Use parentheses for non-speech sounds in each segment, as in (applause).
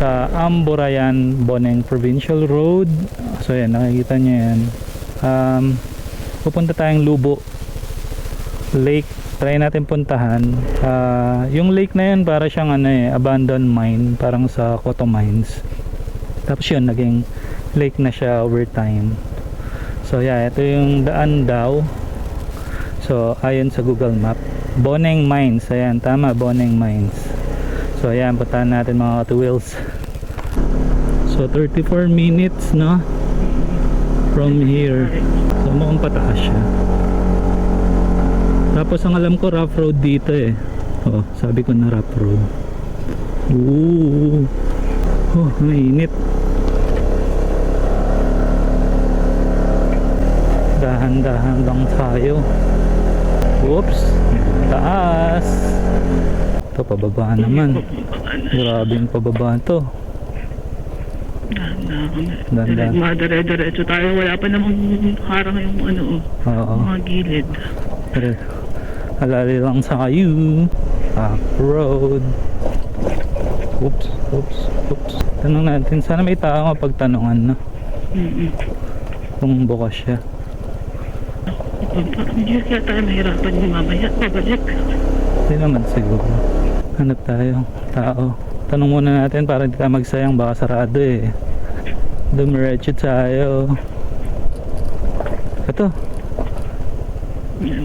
sa Amburayan, Boneng Provincial Road. So yan, nakikita nyo yan. Um, pupunta tayong Lubo Lake. Try natin puntahan. Ah, yung lake na yun para siyang ano eh, abandoned mine, parang sa Koto Mines. Tapos yun, naging lake na siya over time. So yeah, ito yung daan daw. So ayon sa Google Map, Boneng Mines. Ayan, tama, Boneng Mines. So ayan, puntahan natin mga Wheels. So 34 minutes, no? From here. So mukhang pataas siya. Tapos ang alam ko rough road dito eh. Oh, sabi ko na rough road. Ooh. Oh, mainit. Dahan-dahan lang tayo. Whoops. Taas. Ito, pababa naman. Grabe yung pababa to. Dahan-dahan. Madare-diretso tayo. Wala pa namang harang yung ano, Oo. mga gilid. Pero, halali lang sa kayo. Back road. Oops, oops, oops. Tanong natin, sana may tao mapagtanungan na Mm-mm. kung bukas siya. Hindi kaya tayo mahirapan yung mamaya. Pabalik. Hindi naman siguro. Hanap tayo, tao. Tanong muna natin para hindi tayo magsayang, baka sarado eh. Dumiretso tayo. Ito,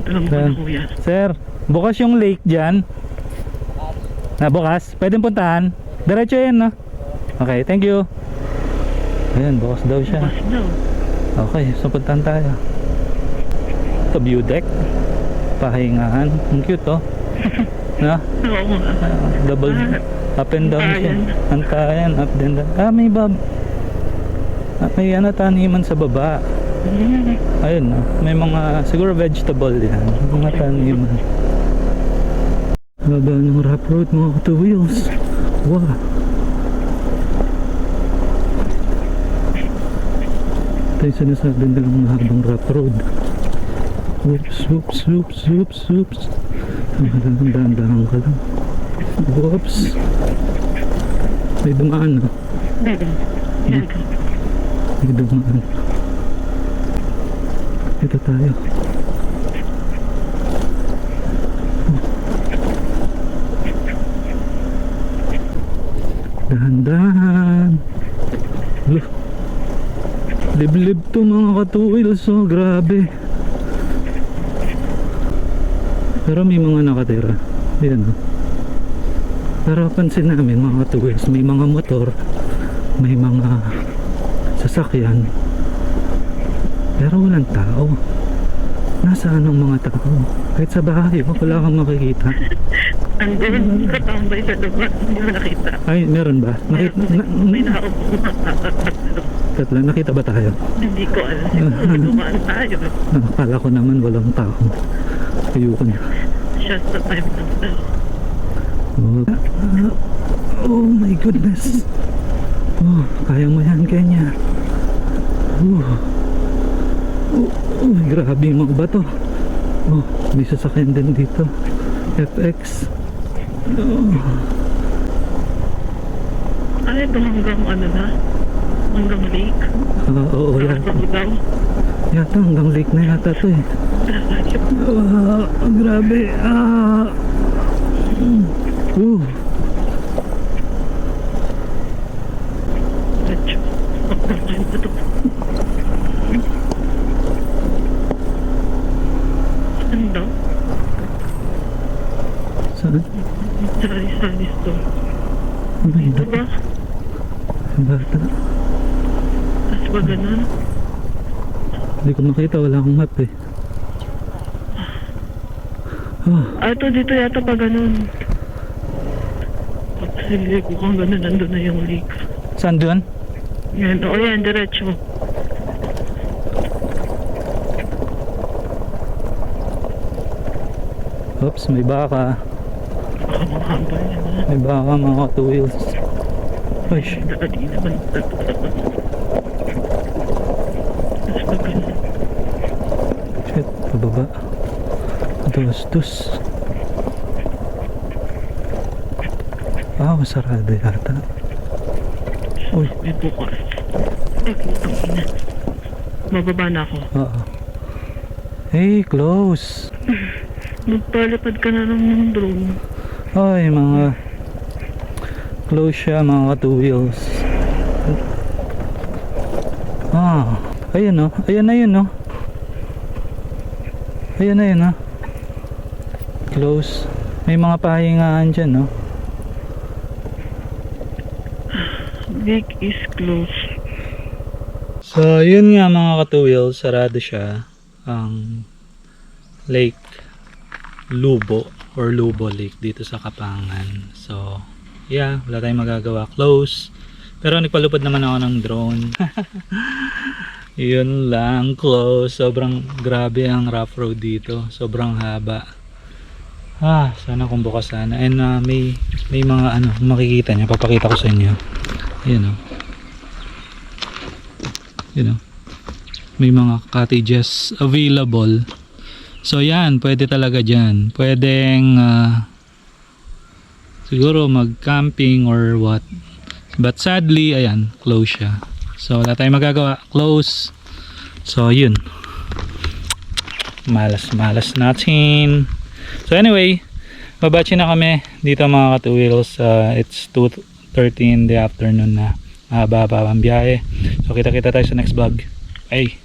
tanong na kuya. Sir, bukas yung lake dyan. Na bukas? Pwedeng puntahan? Diretso yan, no? Okay, thank you. Ayan, bukas daw siya. Bukas daw. Okay, so puntahan tayo. Ito, view deck. Pahingahan. Ang cute, oh. (laughs) na? Oo. Ah, double up and down siya. Antayan, up and down. Ah, may bab. Ah, may ano, taniman sa baba. Ayun, no? may mga, siguro vegetable yan. Mga taniman. Baba ng rough road, mga two wheels. Wow. Ito yung sinasabi nilang mahabang rough road. Oops, oops, oops, oops, oops. Dahan-dahan ka lang. Oops. May dumaan, no? Meron. Yan. May dumaan. Ito tayo. Dahan-dahan. Liblib to mga katuwils. Oh, grabe. Pero may mga nakatira. Yan oh. Pero pansin namin mga katuwils, may mga motor, may mga sasakyan. Pero walang tao. Nasaan ang mga tao? Kahit sa bahay, wala kang makikita. Andun, katambay sa lugar. Hindi mo nakita. Ay, meron ba? Nakita, na, May na, nakaupo. tatlo, nakita ba tayo? Hindi ko alam. Siguro dumaan tayo. Akala ko naman walang tao. Ayoko na. Just the time lang daw. Oh, oh my goodness. Oh, kaya mo yan, Kenya. Oh, oh, oh grabe yung mga bato. Oh, may sasakyan din dito. FX. Oh, Ano ito hanggang ano na? Hanggang lake? ah, oo, Hanggang yata, yata hanggang lake na yata to eh. Ah, grabe. Ah. Mm. Uh. Medyo. Pagkakain ko ito. Ano? Saan? Ito bata. ba? Bata. Ba ganun? Hindi ko makita. Wala akong map eh. Oh, Ah, ito dito yata pa ganun. Ko kung ganun nandun na yung lake. saan doon? Yan, o yan, diretso. Oops, may baka. Yan. May baka mga two wheels. Uy, ba ganun? Shit, pababa. Dos, dos. Ah, masarado yata. Uy. May bukas. Ay, putang ina. Mababa na ako. Oo. Hey, close. Magpalipad ka na lang ng drone. Ay, mga close siya mga two wheels. Ah, ayun oh. Ayun na yun oh. Ayun na yun oh. Close. May mga pahingaan dyan oh. Big is close. So, yun nga mga wheels, sarado siya ang Lake Lubo or Lubo Lake dito sa Kapangan. So, yeah, wala tayong magagawa. Close. Pero nagpalupad naman ako ng drone. (laughs) yun lang, close. Sobrang grabe ang rough road dito. Sobrang haba. Ah, sana kung bukas sana. And uh, may, may mga ano, makikita niya, papakita ko sa inyo. Yun oh. you know, may mga cottages available. So yan, pwede talaga dyan. Pwedeng ah, siguro mag-camping or what. But sadly, ayan, close siya. So wala tayong magagawa. Close. So yun. Malas, malas natin. So anyway, babachi na kami dito mga ka-two wheels. Uh, it's 2.30 in the afternoon na. Mahaba pa ang biyahe. So kita-kita tayo sa next vlog. Ay.